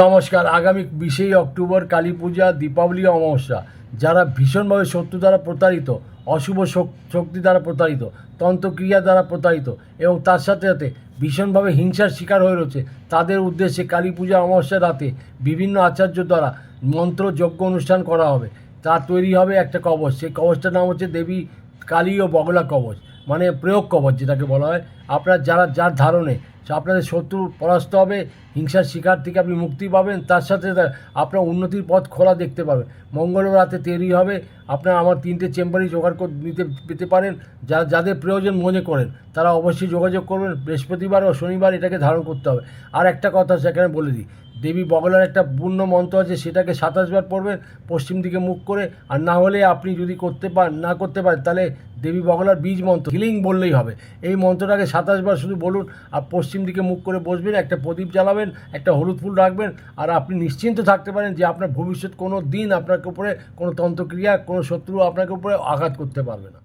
নমস্কার। আগামী বিশেই অক্টোবর কালী পূজা, দীপাবলি অমাবস্যা। যারা ভীষণভাবে শত্রু দ্বারা প্রতারিত, অশুভ শক্তি দ্বারা প্রতারিত, তন্ত্রক্রিয়া দ্বারা প্রতারিত এবং তার সাথে সাথে ভীষণভাবে হিংসার শিকার হয়ে রয়েছে, তাদের উদ্দেশ্যে কালী পূজা অমাবস্যার রাতে বিভিন্ন আচার্য দ্বারা মন্ত্র যজ্ঞ অনুষ্ঠান করা হবে। তা তৈরি হবে একটা কবচ। সেই কবচটার নাম হচ্ছে দেবী কালী ও বগলা কবচ। মানে প্রয়োগ কবচ, যেটাকে বলা হয়। আপনার যারা, যার ধারণে আপনাদের শত্রু পরাস্ত হবে, হিংসার শিকার থেকে আপনি মুক্তি পাবেন, তার সাথে আপনার উন্নতির পথ খোলা দেখতে পাবেন। মঙ্গলবার রাতে তৈরি হবে, আপনার আমার তিনটে চেম্বারই জোগাড় করে নিতে, পেতে পারেন। যা যাদের প্রয়োজন মনে করেন, তারা অবশ্যই যোগাযোগ করবেন। বৃহস্পতিবার ও শনিবার এটাকে ধারণ করতে হবে। আর একটা কথা সেখানে বলে দিই, দেবী বগলার একটা পূর্ণ মন্ত্র আছে, সেটাকে সাতাশবার পড়বেন, পশ্চিম দিকে মুখ করে। আর না হলে আপনি যদি করতে পারেন না করতে পারেন, তাহলে দেবী বগলার বীজ মন্ত্র হিলিং বললেই হবে। এই মন্ত্রটাকে সাতাশবার শুধু বলুন, আর পশ্চিম দিকে মুখ করে বসবেন, একটা প্রদীপ জ্বালাবেন, একটা হলুদ ফুল রাখবেন, আর আপনি নিশ্চিন্ত থাকতে পারেন যে আপনার ভবিষ্যৎ কোনো দিন আপনাকে উপরে কোনো তন্ত্রক্রিয়া, কোনো শত্রু আপনাকে উপরে আঘাত করতে পারবে না।